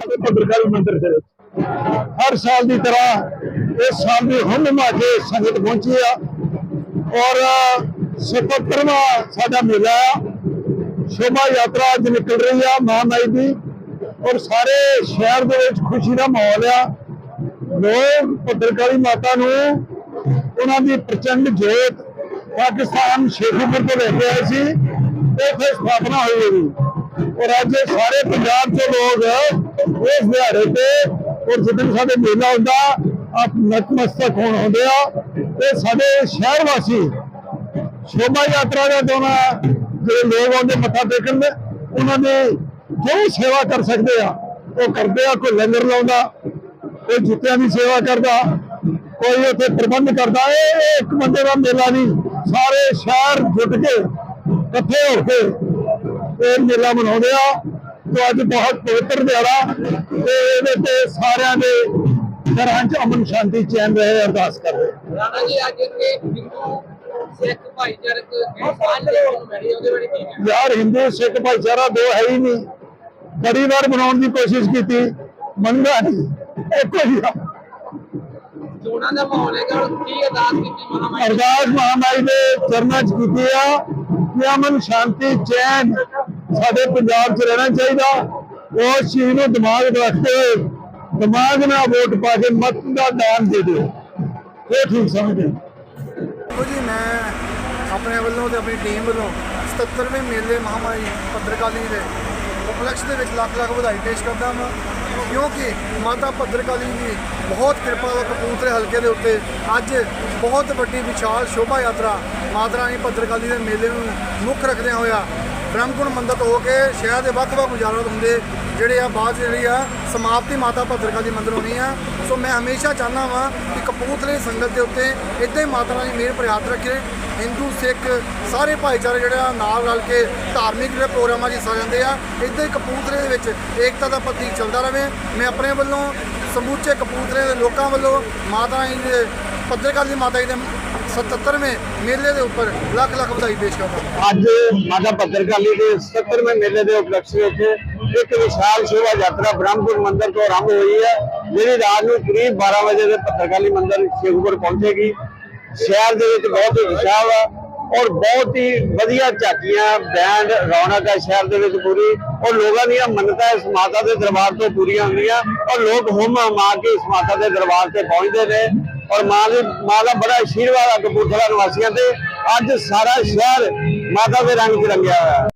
ਪੱਤਰਕਾਰੀ ਮੰਦਰ ਦੇ ਵਿੱਚ ਹਰ ਸਾਲ ਦੀ ਤਰ੍ਹਾਂ ਇਸ ਸਾਲ ਵੀ ਹੁਣ ਮਾਝੇ ਸੰਗਤ ਪਹੁੰਚੀ ਆ ਔਰ 77ਵਾਂ ਸਾਡਾ ਮੇਲਾ ਆ। ਸ਼ੋਭਾ ਯਾਤਰਾ ਅੱਜ ਨਿਕਲ ਰਹੀ ਆ ਮਹਾਮਾਈ ਦੀ ਔਰ ਸਾਰੇ ਸ਼ਹਿਰ ਦੇ ਵਿੱਚ ਖੁਸ਼ੀ ਦਾ ਮਾਹੌਲ ਆ। ਲੋਕ ਪੱਤਰਕਾਰੀ ਮਾਤਾ ਨੂੰ ਉਹਨਾਂ ਦੀ ਪ੍ਰਚੰਡ ਜੋਤ ਪਾਕਿਸਤਾਨ ਸ਼ੇਖੂਪੁਰ ਤੋਂ ਲੈ ਕੇ ਆਏ ਸੀ। ਤੇ ਫਿਰ ਸਥਾਪਨਾ ਹੋਈ ਉਹਦੀ ਔਰ ਅੱਜ ਸਾਰੇ ਪੰਜਾਬ ਦੇ ਲੋਕ ਇਸ ਦਿਹਾੜੇ ਤੇ ਔਰ ਜਿੱਦਣ ਸਾਡੇ ਮੇਲਾ ਹੁੰਦਾ। ਆਪ ਨਤਮਸਤਕ ਹੋਣ ਹੁੰਦੇ ਆ। ਤੇ ਸਾਡੇ ਸ਼ਹਿਰ ਵਾਸੀ ਸ਼ੋਭਾ ਯਾਤਰਾ ਦਾ ਦੋਨਾ ਜਿਹੜੇ ਲੋਕ ਆਉਂਦੇ ਮੱਥਾ ਟੇਕਣ ਦੇ, ਉਹਨਾਂ ਦੀ ਜੋ ਸੇਵਾ ਕਰ ਸਕਦੇ ਆ, ਉਹ ਕਰਦੇ ਆ। ਕੋਈ ਲੰਗਰ ਲਾਉਂਦਾ, ਕੋਈ ਜੁੱਤਿਆਂ ਦੀ ਸੇਵਾ ਕਰਦਾ, ਕੋਈ ਉੱਥੇ ਪ੍ਰਬੰਧ ਕਰਦਾ। ਇਹ ਇਹ ਇੱਕ ਬੰਦੇ ਦਾ ਮੇਲਾ ਨਹੀਂ। ਸਾਰੇ ਸ਼ਹਿਰ ਜੁਟ ਕੇ ਇਕੱਠੇ ਹੋ ਕੇ ਇਹ ਮੇਲਾ ਮਨਾਉਂਦੇ ਆ। ਤੇ ਅੱਜ ਬਹੁਤ ਪਵਿੱਤਰ ਦਿਹਾੜਾ ਤੇ ਇਹਦੇ ਤੇ ਸਾਰਿਆਂ ਦੇ ਘਰਾਂ 'ਚ ਅਮਨ ਸ਼ਾਂਤੀ ਚੈਨ ਰਹੇ ਅਰਦਾਸ ਕਰਦੇ ਰਾਣਾ ਜੀ ਅੱਜ ਇੱਥੇ ਹਿੰਦੂ ਸਿੱਖ ਭਾਈਚਾਰਕ ਕਹਿਣਾ? ਯਾਰ ਹਿੰਦੂ ਸਿੱਖ ਭਾਈਚਾਰਾ ਦੋ ਹੈ ਹੀ ਨਹੀਂ। ਬੜੀ ਵਾਰ ਬਣਾਉਣ ਦੀ ਕੋਸ਼ਿਸ਼ ਕੀਤੀ ਮੰਨਦਾ ਨਹੀਂ। ਇੱਕੋ ਹੀ ਆ। ਚੋਣਾਂ ਦਾ ਮਾਹੌਲ ਹੈਗਾ ਹੁਣ ਕੀ ਅਰਦਾਸ ਕੀਤੀ ਮਹਾਮਾਈ ਅਰਦਾਸ ਮਹਾਮਾਈ ਦੇ ਚਰਨਾਂ 'ਚ ਕੀਤੀ ਆ ਕਿ ਅਮਨ ਸ਼ਾਂਤੀ ਚੈਨ ਸਾਡੇ ਪੰਜਾਬ 'ਚ ਰਹਿਣਾ ਚਾਹੀਦਾ। ਉਸ ਚੀਜ਼ ਨੂੰ ਦਿਮਾਗ 'ਚ ਰੱਖਦੇ ਹੋਏ ਦਿਮਾਗ ਨਾਲ ਵੋਟ ਪਾ ਕੇ ਮਤ ਦਾ ਦਾਨ ਦੇ ਦਿਓ। ਇਹ ਠੀਕ ਸਮਝਦੇ ਦੇਖੋ ਜੀ ਮੈਂ ਆਪਣੇ ਵੱਲੋਂ ਤੇ ਆਪਣੀ ਟੀਮ ਵੱਲੋਂ 77ਵੇਂ ਮੇਲੇ ਮਹਾਮਾਰੀ ਭੱਦਰਕਾਲੀ ਦੇ ਉਪਲਕਸ਼ ਦੇ ਵਿੱਚ ਲੱਖ ਲੱਖ ਵਧਾਈ ਪੇਸ਼ ਕਰਦਾ ਹਾਂ। ਕਿਉਂਕਿ ਮਾਤਾ ਭੱਦਰਕਾਲੀ ਦੀ ਬਹੁਤ ਕਿਰਪਾ ਵਾ ਕਪੂਰਥਲੇ ਹਲਕੇ ਦੇ ਉੱਤੇ ਅੱਜ ਬਹੁਤ ਵੱਡੀ ਵਿਸ਼ਾਲ ਸ਼ੋਭਾ ਯਾਤਰਾ ਮਾਤਾ ਰਾਣੀ ਭੱਦਰਕਾਲੀ ਦੇ ਮੇਲੇ ਨੂੰ ਮੁੱਖ ਰੱਖਦਿਆਂ ਹੋਇਆ ਬ੍ਰਹਮਕੁੰਡ ਮੰਦਰ ਹੋ ਕੇ ਸ਼ਹਿਰ ਦੇ ਵੱਖ-ਵੱਖ ਗੁਜ਼ਾਰਾ ਹੁੰਦੇ ਜਿਹੜੇ ਆ ਬਾਅਦ 'ਚ ਜਿਹੜੀ ਆ ਸਮਾਪਤੀ ਮਾਤਾ ਭੱਦਰਕਾਲੀ ਮੰਦਰ ਹੋਣੀ ਆ। ਸੋ ਮੈਂ ਹਮੇਸ਼ਾ ਚਾਹੁੰਦਾ ਵਾਂ ਕਿ ਕਪੂਰਥਲੇ ਸੰਗਤ ਦੇ ਉੱਤੇ ਇੱਦਾਂ ਹੀ ਮਾਤਾ ਰਾਣੀ ਮਿਹਰ ਭਰਿਆ ਹੱਥ ਰੱਖੇ, ਹਿੰਦੂ, ਸਿੱਖ ਸਾਰੇ ਭਾਈਚਾਰੇ ਜਿਹੜੇ ਆ ਨਾਲ ਰਲ ਕੇ ਧਾਰਮਿਕ ਜਿਹੜੇ ਪ੍ਰੋਗਰਾਮਾਂ 'ਚ ਹਿੱਸਾ ਲੈਂਦੇ ਆ, ਇੱਦਾਂ ਹੀ ਕਪੂਰਥਲੇ ਦੇ ਵਿੱਚ ਏਕਤਾ ਦਾ ਪ੍ਰਤੀਕ ਚੱਲਦਾ ਰਹੇ। ਮੈਂ ਆਪਣੇ ਵੱਲੋਂ ਸਮੁੱਚੇ ਕਪੂਰਥਲੇ ਦੇ ਲੋਕਾਂ ਵੱਲੋਂ ਮਾਤਾ ਰਾਣੀ ਦੇ ਭੱਦਰਕਾਲੀ ਮਾਤਾ ਜੀ ਦੇ 77ਵੇਂ ਮੇਲੇ ਦੇ ਉੱਪਰ ਲੱਖ ਲੱਖ ਵਧਾਈ ਪੇਸ਼ ਕਰਦਾ ਅੱਜ ਮਾਤਾ ਭੱਦਰਕਾਲੀ ਦੇ 77ਵੇਂ ਮੇਲੇ ਦੇ ਉਪਲਕਸ਼ ਵਿੱਚ ਇੱਕ ਵਿਸ਼ਾਲ ਸ਼ੋਭਾ ਯਾਤਰਾ ਬ੍ਰਹਮਪੁਰ ਮੰਦਿਰ ਤੋਂ ਆਰੰਭ ਹੋਈ ਹੈ, ਜਿਹੜੀ ਰਾਤ ਨੂੰ ਕਰੀਬ 12 ਵਜੇ ਦੇ ਭੱਦਰਕਾਲੀ ਮੰਦਿਰ ਸ਼ੇਖੂਪੁਰ ਪਹੁੰਚੇਗੀ। ਸ਼ਹਿਰ ਦੇ ਵਿੱਚ ਬਹੁਤ ਹੀ ਉਤਸ਼ਾਹ ਆ ਔਰ ਬਹੁਤ ਹੀ ਵਧੀਆ ਝਾਕੀਆਂ, ਬੈਂਡ, ਰੌਣਕ ਹੈ ਸ਼ਹਿਰ ਦੇ ਵਿੱਚ ਪੂਰੀ ਔਰ ਲੋਕਾਂ ਦੀਆਂ ਮੰਨਤਾਂ ਇਸ ਮਾਤਾ ਦੇ ਦਰਬਾਰ ਤੋਂ ਪੂਰੀਆਂ ਹੁੰਦੀਆਂ ਔਰ ਲੋਕ ਹੁਮ ਹਮਾ ਕੇ ਇਸ ਮਾਤਾ ਦੇ ਦਰਬਾਰ ਤੇ ਪਹੁੰਚਦੇ ਨੇ। ਔਰ ਮਾਂ ਦੀ ਮਾਂ ਦਾ ਬੜਾ ਆਸ਼ੀਰਵਾਦ ਆ ਕਪੂਰਥਲਾ ਨਿਵਾਸੀਆਂ ਤੇ। ਅੱਜ ਸਾਰਾ ਸ਼ਹਿਰ ਮਾਤਾ ਦੇ ਰੰਗ 'ਚ ਰੰਗਿਆ ਹੋਇਆ।